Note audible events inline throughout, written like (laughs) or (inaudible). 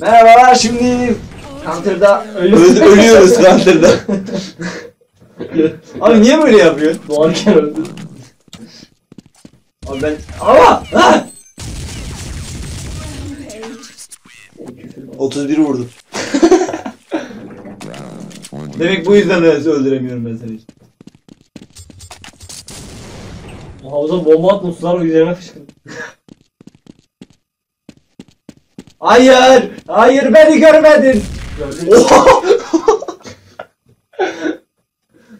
Merhabalar şimdi Counter'da Ölüyoruz. öl- ölüyoruz Counter'da. Abi niye böyle yapıyorsun? Doğarken öldü. Abi ben... Ama! Ha! 31 vurdum. (laughs) Demek bu yüzden öyle öldüremiyorum ben seni. O havuza bomba attım sular üzerime fışkırdı. (laughs) Hayır! Hayır beni görmedin! Oha! (laughs)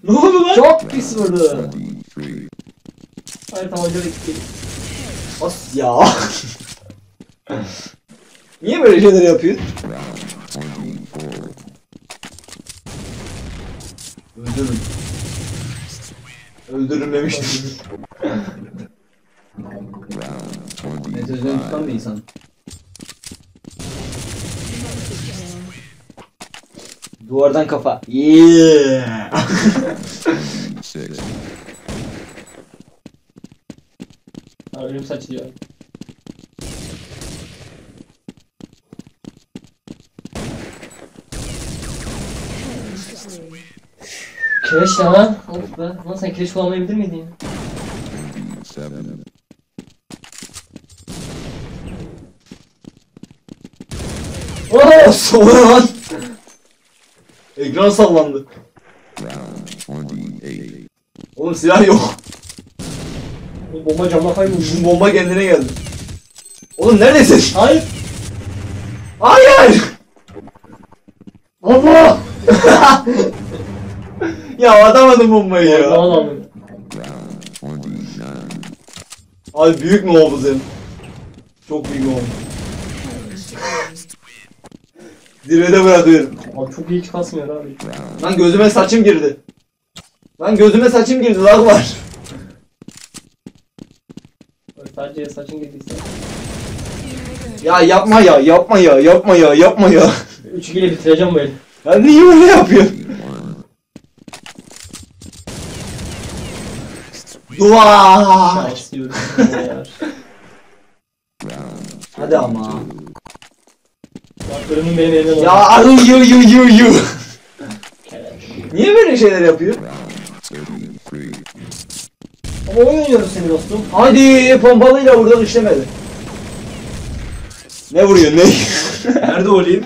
ne oldu lan? Çok pis vurdu. Hayır tamam öyle gitti. As ya. Niye böyle şeyler yapıyorsun? Öldürün. Demiştim. Ben sözlerini tutan bir insan. Duvardan kafa. Yeah. Ölüm saçıyor. Kireç ya lan. Of be. Lan sen kireç kullanmayı bilir miydin ya? Oh, sonra lan. Ekran sallandı. Oğlum silah yok. Bu bomba camla kaybolmuş. Şu bomba kendine geldi. Oğlum neredesin? Hayır. Hayır! Allah! (laughs) (laughs) Ya atamadım bombayı ya. Aldı. Abi büyük mü senin? Çok büyük oldu. Zirvede bırakıyorum. Abi çok iyi hiç kasmıyor abi. Lan gözüme saçım girdi. Lan gözüme saçım girdi lag var. Böyle sadece saçın girdiyse. Ya yapma ya yapma ya yapma ya yapma ya. 3 ile bitireceğim eli. Ya niye öyle yapıyorsun? Duvar. Hadi ama. Benim elimden Ya arı yu yu yu yu. Keleş. (laughs) Niye böyle şeyler yapıyor? Ama oyun oynuyoruz seni dostum. Hadi pompalıyla buradan işlemedi. Ne vuruyor ne? (laughs) Nerede olayım?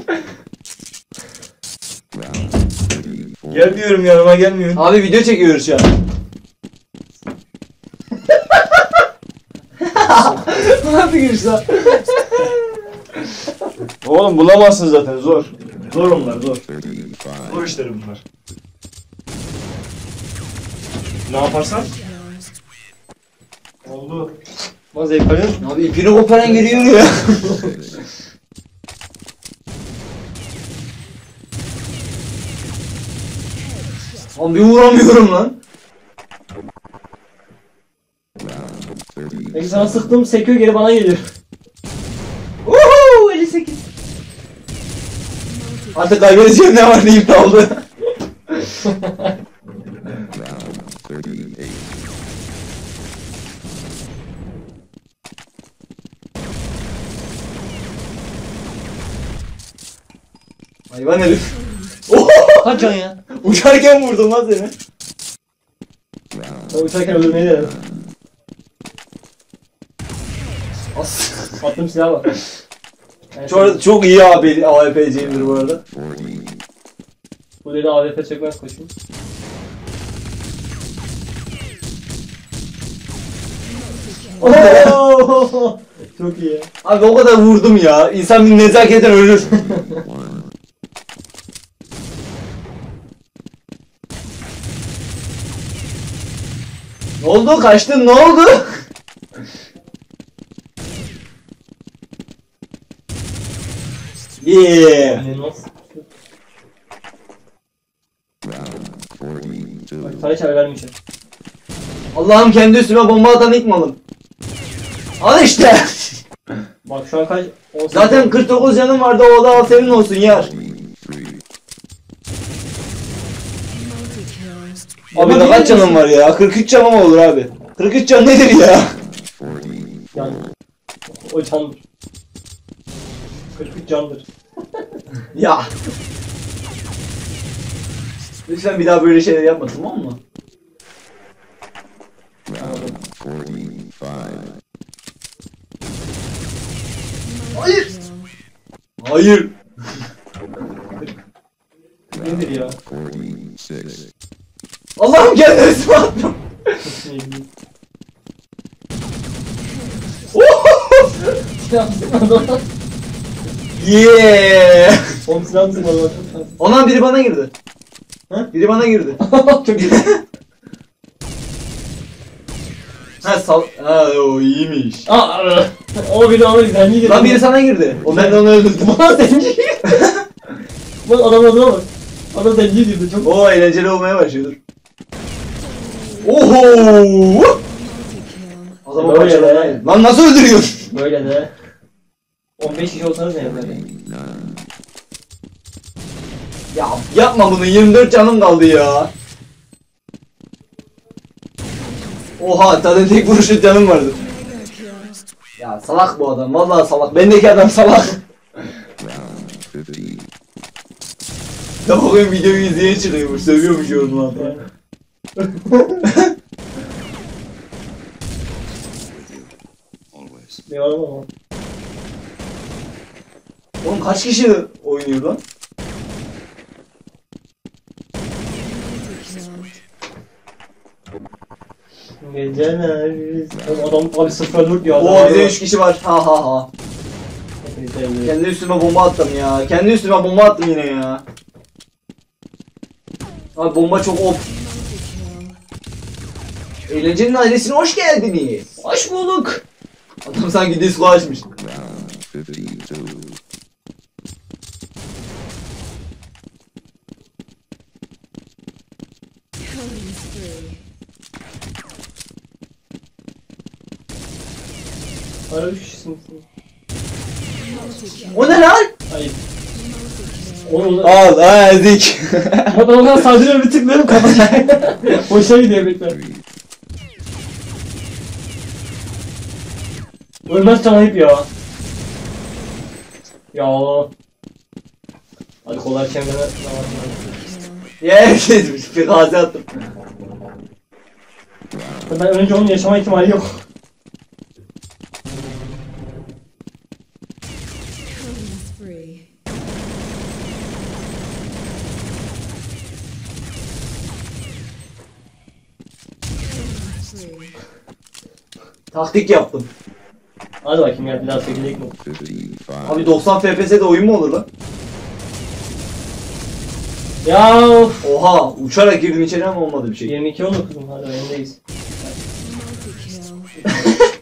Gel diyorum yanıma gelmiyor. Abi video çekiyoruz şu an. Nasıl giriş lan? Oğlum bulamazsın zaten zor. Zor onlar zor. Zor işleri bunlar. Ne yaparsan? Oldu. Zevk alıyorsun. Abi ipini koparan geliyor ya. Abi bir vuramıyorum lan. Peki sana sıktım sekiyor geri bana geliyor. Uhu 58. Artık kaybedeceğim ne var deyip daldı. Hayvan herif. Kaç can ya? Uçarken vurdum lan seni. Ben uçarken öldürmeyi denedim. Attığım silah. Yani Çok, çok iyi abi AWP'ciyimdir bu arada. Bu dedi AWP çekmez koşun. Oo! Çok iyi. Abi o kadar vurdum ya. İnsan bir nezaketen ölür. (laughs) ne oldu? Kaçtın ne oldu? Yeah. Bak vermeyeceğim. Allah'ım kendi üstüme bomba atan ilk malım. Al işte. (laughs) Bak şu an kaç? Zaten 49 canım vardı o da al senin olsun yar. Abi ne kaç canım var ya? 43 canım olur abi. 43 can nedir ya? Yani. O candır. 43 candır. Ya. Lütfen bir daha böyle şeyler yapma tamam mı? Hayır. Hayır. (laughs) Nedir ya? Allah'ım kendi üstüme attım. (laughs) Yeah. Oğlum silah mısın bana? Ondan biri bana girdi. Ha? Biri bana girdi. (laughs) Çok iyi. ha sal... Ha o iyiymiş. Aa, o biri ama zenci girdi. Lan biri sana girdi. O ben de onu öldürdüm. (laughs) Bana zenci. Bak (laughs) adam adına bak. Adam zenci girdi çok. Oo eğlenceli olmaya başlıyor. Oho! Adamı de. Lan nasıl öldürüyorsun? Böyle de. 15 kişi olsanız ne yapar? Ya yapma bunu 24 canım kaldı ya. Oha zaten tek vuruşun canım vardı. Ya salak bu adam vallahi salak. Bendeki adam salak. Ya bakayım videoyu izleyen çıkıyormuş, sövüyormuş yorumlarda. Ne var ama? Oğlum kaç kişi oynuyor lan? Geceler. Oğlum adam abi 0 ya. Oo bize 3 kişi var. Ha ha ha. Kendi üstüme bomba attım ya. Kendi üstüme bomba attım yine ya. Abi bomba çok op. Eğlencenin ailesine hoş geldiniz. Hoş bulduk. Adam sanki disco açmış. Ara 3 kişisin. O ne lan? Hayır. Oğlum o Al ha ezik. Adam o kadar saldırıyor bir tıklıyorum kafası. (laughs) Hoşuna gidiyor bekle. Ölmez can ayıp ya. Ya. Hadi kolay çemberine. Yes bir gazi attım. Ben önce onun yaşama ihtimali yok. Taktik yaptım. Hadi bakayım ya bir daha çekilecek mi? Abi 90 FPS'de oyun mu olur lan? Ya of. Oha uçarak girdim içeri ama olmadı bir şey. 22 oldu kızım hadi öndeyiz. (laughs)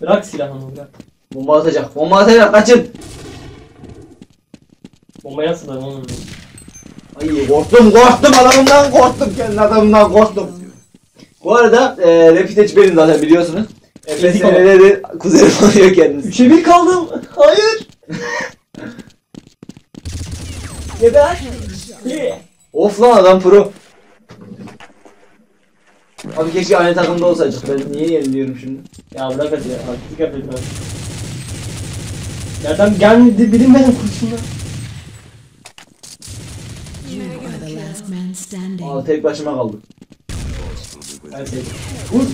Bırak silahını bırak. Bomba atacak. Bomba atacak kaçın. Bombaya atsalar oğlum. Ay korktum korktum adamımdan korktum kendi adamımdan korktum. Bu arada e, Rapid benim zaten biliyorsunuz. Olan. FSL'de kuzenim oluyor kendisi. 3'e 1 kaldım. Hayır. Geber. Of lan adam pro. Abi keşke aynı takımda olsaydık. Ben niye yeniliyorum şimdi? Ya bırak hadi ya. Haksızlık yapıyorsun. abi. Nereden gelmedi bilinmeyen kurşunlar. Aa tek başıma kaldım.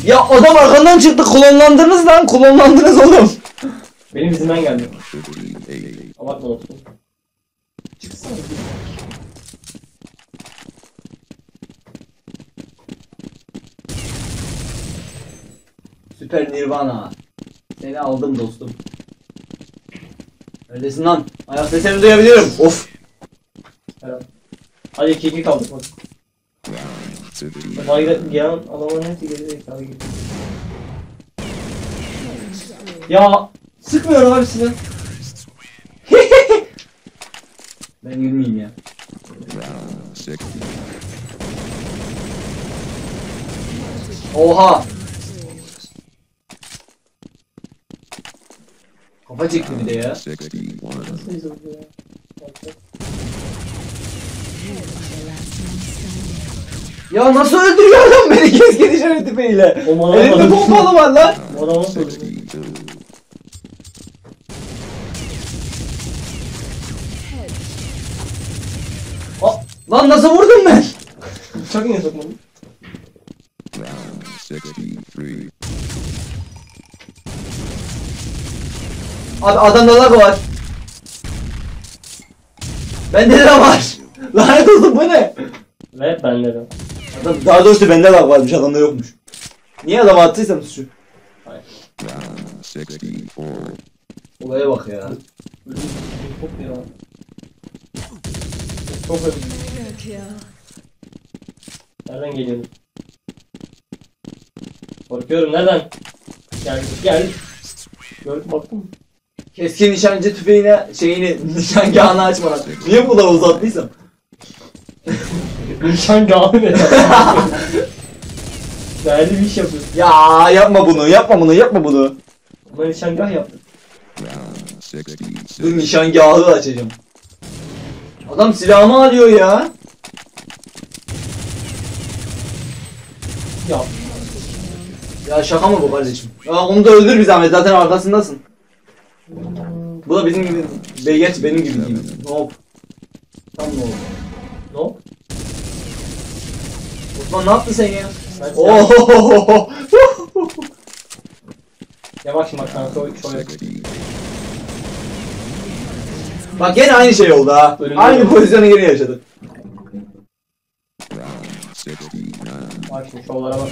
Ya adam arkandan çıktı klonlandınız lan klonlandınız oğlum. Benim yüzümden geldi. Abartma olsun. Çıksana. Süper Nirvana. Seni aldım dostum. Neredesin lan? Ayak sesini duyabiliyorum. Of. Herhalde. Hadi 2-2 kaldık bahsedeyim ben. Hayır ya adamların hepsi geri zekalı gibi. Ya sıkmıyorum abi sizi. (laughs) ben gülmeyeyim ya. Oha! Kafa çekti bir de ya. Nasıl izledi ya? Ya nasıl öldürüyor adam beni keskin işaret tüfeğiyle? O bana Elinde bakmadı. pompalı var lan. Bu adam nasıl öldü? Aa, lan nasıl vurdum ben? Bıçak niye sokmadın? Abi adamda lag var. Bende de var. Lanet olsun bu ne? Ve bende de. Daha doğrusu bende lag varmış adamda yokmuş. Niye adama attıysam suçu? Olaya bak ya. Çok ya. Çok. Nereden geliyorsun? Korkuyorum nereden? Gel gel. Gördüm baktın mı? Keskin nişancı tüfeğine şeyini nişangahını açmadan. Niye bu kadar uzattıysam? Nişangahı ne? Değerli bir iş yapıyorsun. Ya yapma bunu yapma bunu yapma bunu. Ama nişangah yaptık. Dur nişangahı açacağım. Adam silahımı alıyor ya. Ya Ya şaka mı bu kardeşim? Ya onu da öldür bir zahmet zaten arkasındasın. Bu da bizim gibi. Be geç benim gibi değil. Hop. Tam ne oldu? Oldu? Osman ne yaptın sen ya? Ben Oh. Ya bak şimdi bak sana şöyle. Bak gene aynı şey oldu ha. Ölüm Aynı pozisyonu gene yaşadık. Bak şimdi şovlara bak.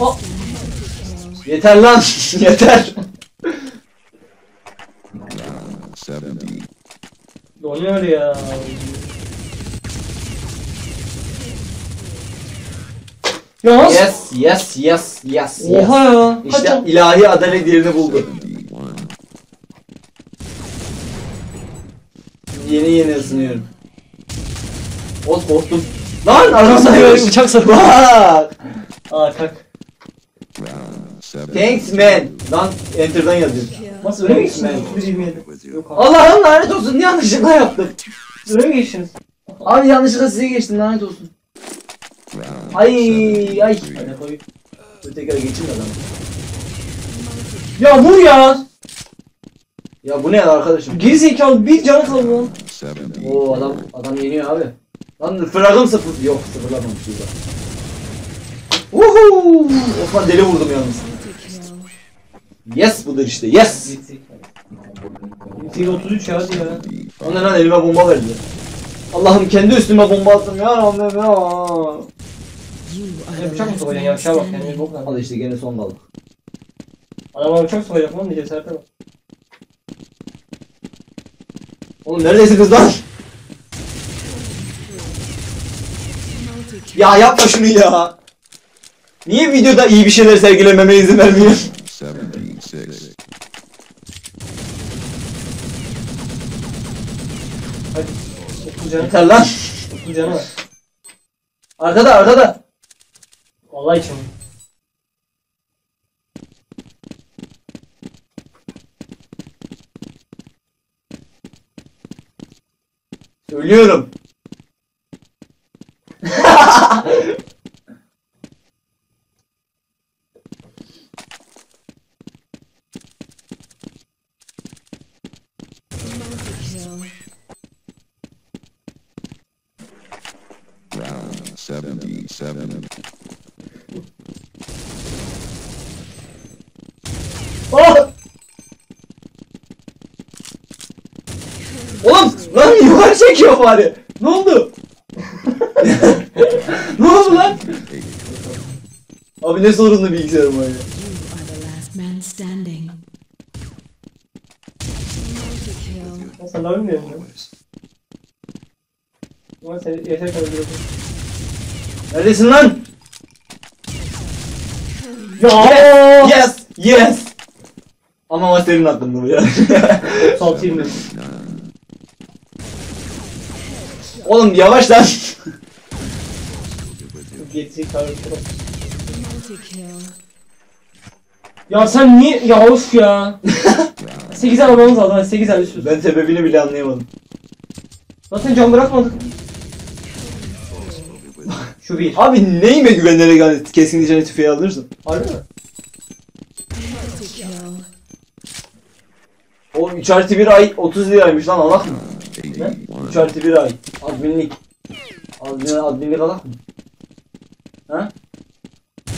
Oh. Yeter lan. (laughs) Yeter. Donuyor ya. Ya nasıl? Yes, yes, yes, yes, yes. Oha ya. İşte Kaç ilahi adalet yerini buldu. Yeni yeni ısınıyorum. Oz korktum. Lan arkamdan böyle bıçak sarı. Bak. Aa kalk. Thanks man. Lan enter'dan yazıyor. Nasıl öyle mi geçtiniz? Man. 127. Yok abi. Allah'ım lanet olsun yanlışlıkla yaptım. Öyle mi geçtiniz? Abi yanlışlıkla size geçtim lanet olsun. Ay ay. Hadi koy. Tekrar geçeyim adam. Ya vur ya. Ya bu ne ya arkadaşım? Geri zekalı bir canı kaldı lan. Oo adam adam yeniyor abi. Lan fragım sıfır. Yok sıfırlamamış burada. Uhu! Osman deli vurdum yalnız. Yes budur işte yes. Yetiği 33 ya hadi ya. O ne lan elime bomba verdi. Allah'ım kendi üstüme bomba attım ya Rabbim ya. Bıçak mı sokacaksın ya aşağı bak standing. bok. Al işte gene son kaldı. Adama bıçak sokacak lan diye cesarete bak. Oğlum neredesiniz lan? Ya yapma şunu ya. Niye videoda iyi bir şeyler sergilememe izin vermiyor? Hadi. 30 canı. Yeter lan. 30 canı var. Arkada arkada. Vallahi içim. Söylüyorum. Multi-kill. Oh! Oğlum lan çekiyor bari. Ne oldu? (laughs) ne oldu lan? Abi ne sorunlu bilgisayarım var ya. Sen daha bilmiyorsun ya. Ama sen yeter kadar. Neredesin lan? Ya! Yes, yes. Ama maç senin hakkında bu ya. 36 20. (laughs) Oğlum yavaş lan. Ya sen niye? Ya of ya. 8 el almamız lazım. Hadi 8 el düşüyoruz. Ben sebebini bile anlayamadım. Zaten can bırakmadık. Şu bir. Abi neyime güvenerek hani keskin nişancı tüfeği alırsın? Harbi mi? Kill. O 3 artı 1 ay 30 liraymış lan alak mı? Ne? 3 artı 1 ay. Adminlik. Admin, adminlik alak mı? Ha?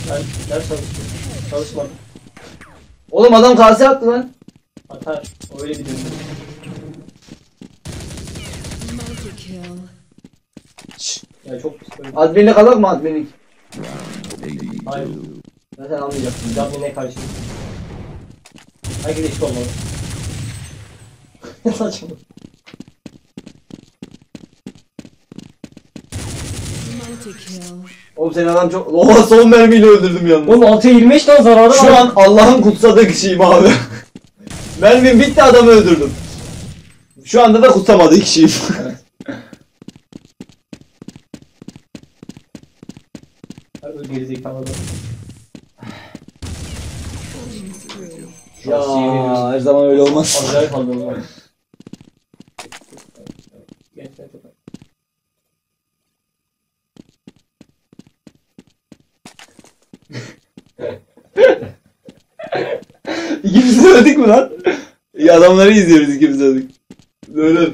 Ben ders çalışıyorum. Çalışmadım. Oğlum adam kase attı lan. Atar. Öyle bir. Şşş. Ya çok pis böyle. Adminlik alak mı adminlik? Hayır. Sen anlayacaksın. Yine karşı. Herkes eşit olmalı. (laughs) Saçma. Multi kill. Oğlum senin adam çok... Oha son mermiyle öldürdüm yalnız. Oğlum 6'ya 25 tane zararı var. Şu an Allah'ın kutsadığı kişiyim abi. (laughs) Mermim bitti adamı öldürdüm. Şu anda da kutsamadığı kişiyim. (laughs) Harbi gerizekalı adam. ya her zaman öyle olmaz. Acayip aldım var. Gençler çok İkimiz de öldük mü lan? İyi adamları izliyoruz ikimiz de. Böyle.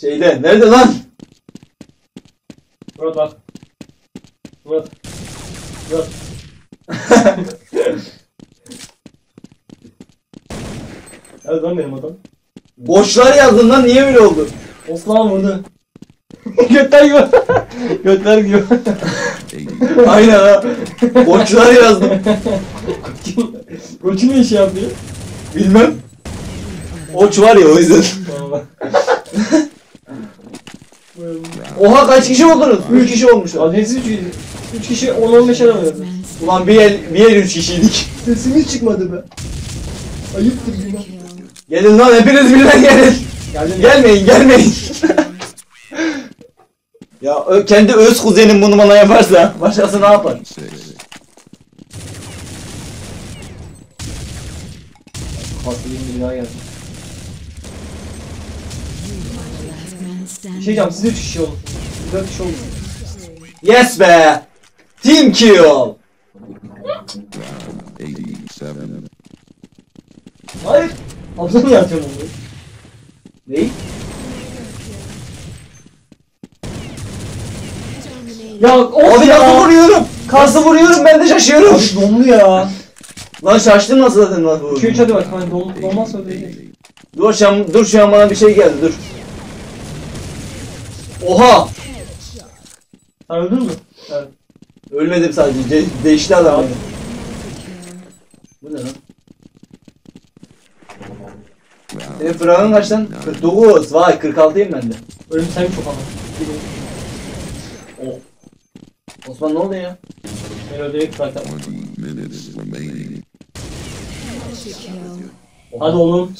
Şeyde nerede lan? Bak. Murat. Murat. (laughs) Evet lan benim adam. Boşlar yazdın lan niye böyle oldu? Osman vurdu. (laughs) Götler gibi. (laughs) Götler gibi. Aynen ha. Boşlar yazdım. Koçu ne işi yapıyor? Bilmem. Oç var ya o yüzden. (laughs) Oha kaç kişi oldunuz? 3 kişi olmuşlar. Adresi 3 3 kişi 10-15 aramıyor. Man Ulan bir el, bir el 3 kişiydik. Sesimiz çıkmadı be. Ayıptır kill. Gelin lan hepiniz birden gelin. Geldim. Gelmeyin gelmeyin. (laughs) ya kendi öz kuzenim bunu bana yaparsa başkası ne yapar? Hastalığın dünya geldi. Last man Bir şey standing. diyeceğim siz 3 kişi olun. 4 kişi olun. Yes be! Team kill! Hayır. Abla niye atıyorsun onu? Ne? Ya of Abi ya. vuruyorum? Kası vuruyorum ben de şaşıyorum. Abi dondu ya. Lan şaştım nasıl zaten nasıl 2 3 vurdum. hadi bak. Hani don, donmazsa ödeyecek. Dur şu an, dur şu an bana bir şey geldi dur. Oha! Sen öldün mü? Evet. Ölmedim sadece de- değişti adam Abi. beni. Bu ne lan? Senin fragın kaç lan? 49. Vay 46'yım ben de. Ölüm sen çok ama. Oh. Osman ne oldu ya? Ben ödeyecek zaten. Multi kill. Hadi oğlum.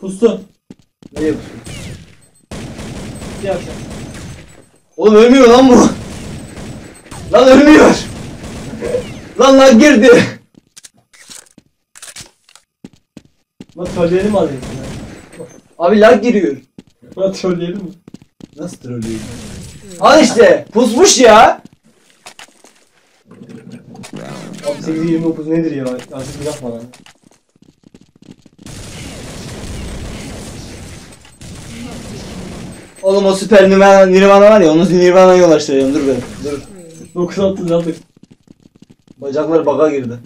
Pustu. Ne yapıyorsun? Bir. Oğlum ölmüyor lan bu. Lan ölmüyor. lan lan girdi. Lan trolleyelim sana? Abi lag giriyor. Lan trolleyelim mi? Nasıl trollüyor? Al işte pusmuş ya. Abi 8 29 nedir ya? Artık laf bana. Oğlum o süper Nirvana, Nirvana var ya onu Nirvana'ya ulaştıracağım dur benim. Dur. 9 attı aldık. Bacaklar baka girdi.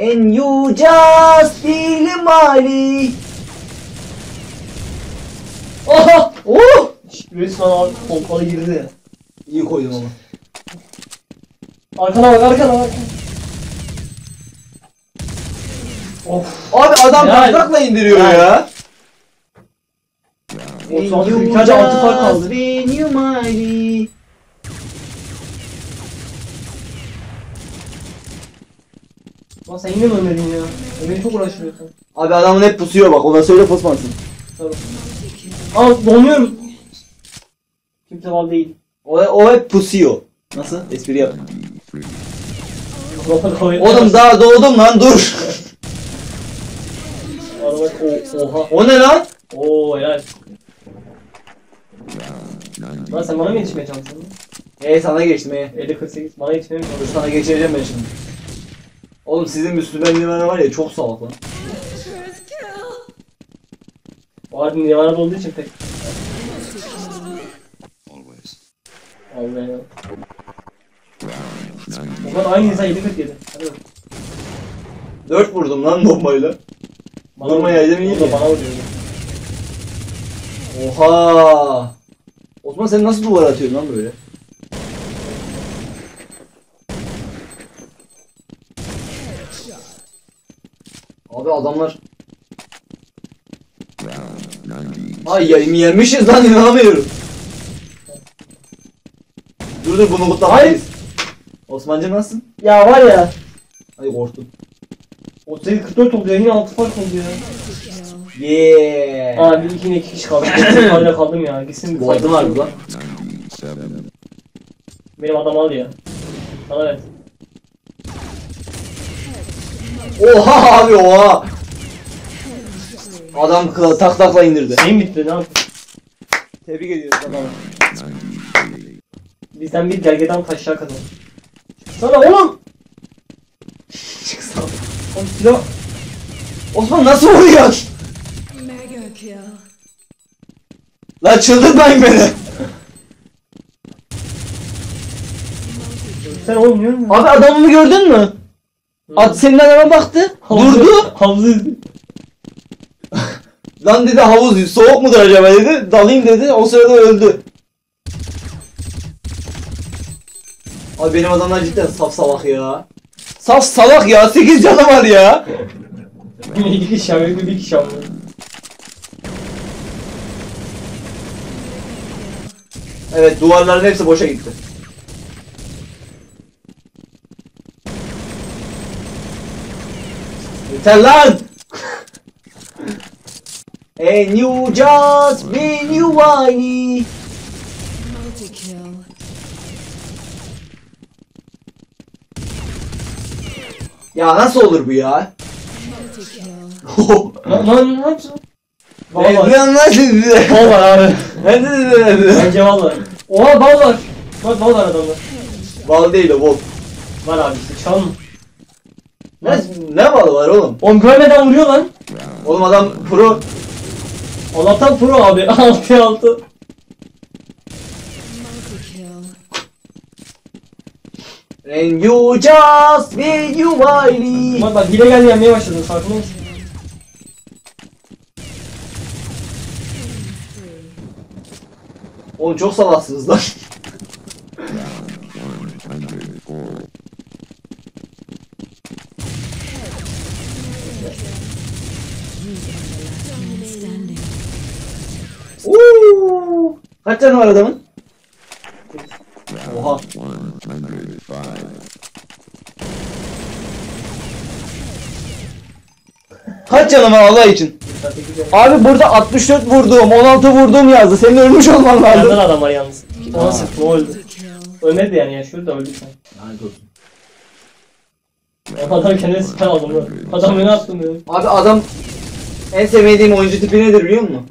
And you just feel money. Aha! Oh! Resmen abi pompalı girdi. İyi koydum ama. Arkana bak arkana bak. Of. Abi adam Yani- indiriyor Yani. ya. Otuz altı ülkece altı fark kaldı. Lan sen yine mi ölmedin ya? Beni çok uğraştırıyorsun. Abi adamın hep pusuyor bak ona söyle pusmasın. Aa donuyorum. Kimse var değil. O, o hep pusuyor. Nasıl? Espri yap. Oğlum daha doğdum lan dur. Araba o, oha. O ne lan? Oo helal. Lan sen bana mı yetişmeye çalışıyorsun? E sana geçtim e. 50 48 bana yetişmeye mi sana geçireceğim ben şimdi. Oğlum sizin Müslüman limana var ya çok salak lan. O harbi Nirvana'da olduğu için pek. Always. Allah kadar aynı insan 7 47. Hadi bakalım. 4 vurdum lan bombayla. Bana Vurma yaydım iyi mi? bana vuruyor. Oha. Osman sen nasıl duvar atıyorsun lan böyle? Abi adamlar Ay yayımı yermişiz lan inanamıyorum. Dur dur bunu kutlamayız. Osman'cım nasılsın? Ya var ya. Ay korktum. 38 44 oldu ya yine 6 fark oldu ya. Yeah. Abi yine 2 kişi kaldı. Hala kaldım ya. Gitsin bir Bu adım var mı lan? Benim adam al ya. Bana ver. Oha abi oha. Adam kıla tak takla indirdi. Şeyim bitti ne yaptın? Tebrik ediyoruz adamı. Bizden bir gergedan taşlar kazan. Sana oğlum! Çıksana. Oğlum silah... Osman nasıl vuruyor? Lan çıldırtmayın beni. Sen oğlum niye ölmüyorsun? Abi adamımı gördün mü? At senin adama baktı. Durdu. Havuzu. Lan dedi havuz soğuk mudur acaba dedi. Dalayım dedi. O sırada öldü. Abi benim adamlar cidden saf salak ya. Saf salak ya. 8 canı var ya. İki kişi abi bir kişi abi. Evet duvarların hepsi boşa gitti. Yeter lan! (laughs) And you just been you whiny. Multi kill. Ya nasıl olur bu ya? Kill. Lan lan ne? Bal Ne var. ne anlarsın bize? Bal var abi. Bence bal var. Oha bal var. Bak bal var adamda. Bal değil o bol. Var abi işte çal mı? Ne, ne balı var oğlum? Oğlum görmeden vuruyor lan. Oğlum adam pro. Allah'tan pro abi. (laughs) 6'ya 6. Multi kill. And you just been you whiny. Bak bak hile geldi yenmeye başladın farkında mısın? Oğlum çok salaksınız lan. Kaç canı var adamın? Oha. Kaç canı var Allah için? Abi burada 64 vurduğum, 16 vurduğum yazdı. Senin ölmüş olman lazım. adam var yalnız. Ona sıktım o öldü. Ölmedi yani yaşıyordu da öldü sen. Lanet olsun. Adam kendine siper aldım lan. Adam ne yaptın ya? Abi adam en sevmediğim oyuncu tipi nedir biliyor musun?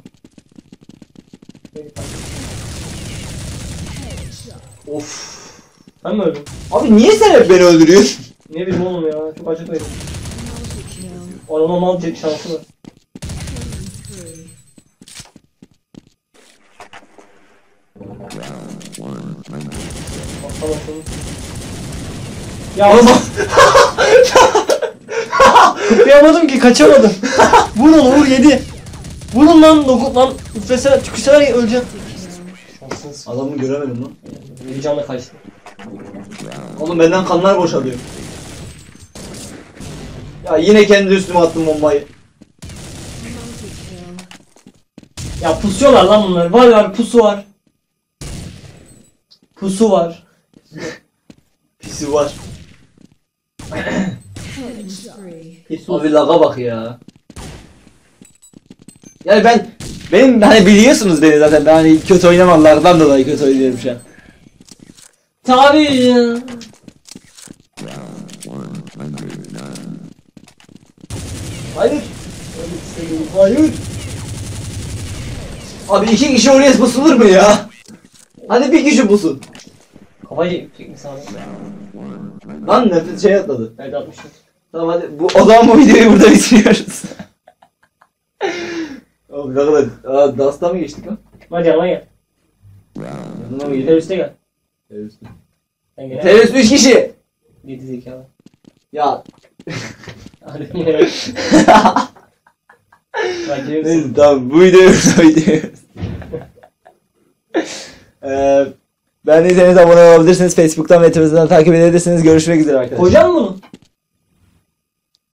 Of. Sen mi öldün? Abi niye sen hep beni öldürüyorsun? Ne bileyim oğlum ya çok. O adama mal çek şansı var. Ya Oğlum Kutlayamadım (laughs) ki kaçamadım. Vurun vur yedi. Vurun lan dokun lan. Üflesene tükürsene öleceğim. Adamı göremedim lan. Bir canla kaçtı. Oğlum benden kanlar boşalıyor. Ya yine kendi üstüme attım bombayı. Ya pusuyorlar lan bunlar. Var var pusu var. Pusu var. (laughs) Pisi var. Pusu. Abi laga bak ya. Yani ben benim hani biliyorsunuz beni zaten ben hani kötü oynamalardan dolayı kötü oynuyorum şu an. Tabii ya. Hayır. Hayır. Abi iki kişi oraya pusulur mu ya? Hadi bir kişi pusun. Kafayı mi sana? Lan nefes şey atladı. Evet atmışım. Tamam hadi bu, o zaman bu videoyu burada bitiriyoruz. Ne kadar... Aa, Dust'a mı geçtik lan? Hadi yanıma gel. Yanına mı gidelim? Teröriste gel. Terörist. Sen gel. Terörist 3 kişi. Yedi zekalı. Ya Hadi. Bak neyse misin? tamam bu videoyu (laughs) burada bitiriyoruz. Eee ben de abone olabilirsiniz. Facebook'tan ve Twitter'dan takip edebilirsiniz. Görüşmek üzere arkadaşlar. Hocam bunu.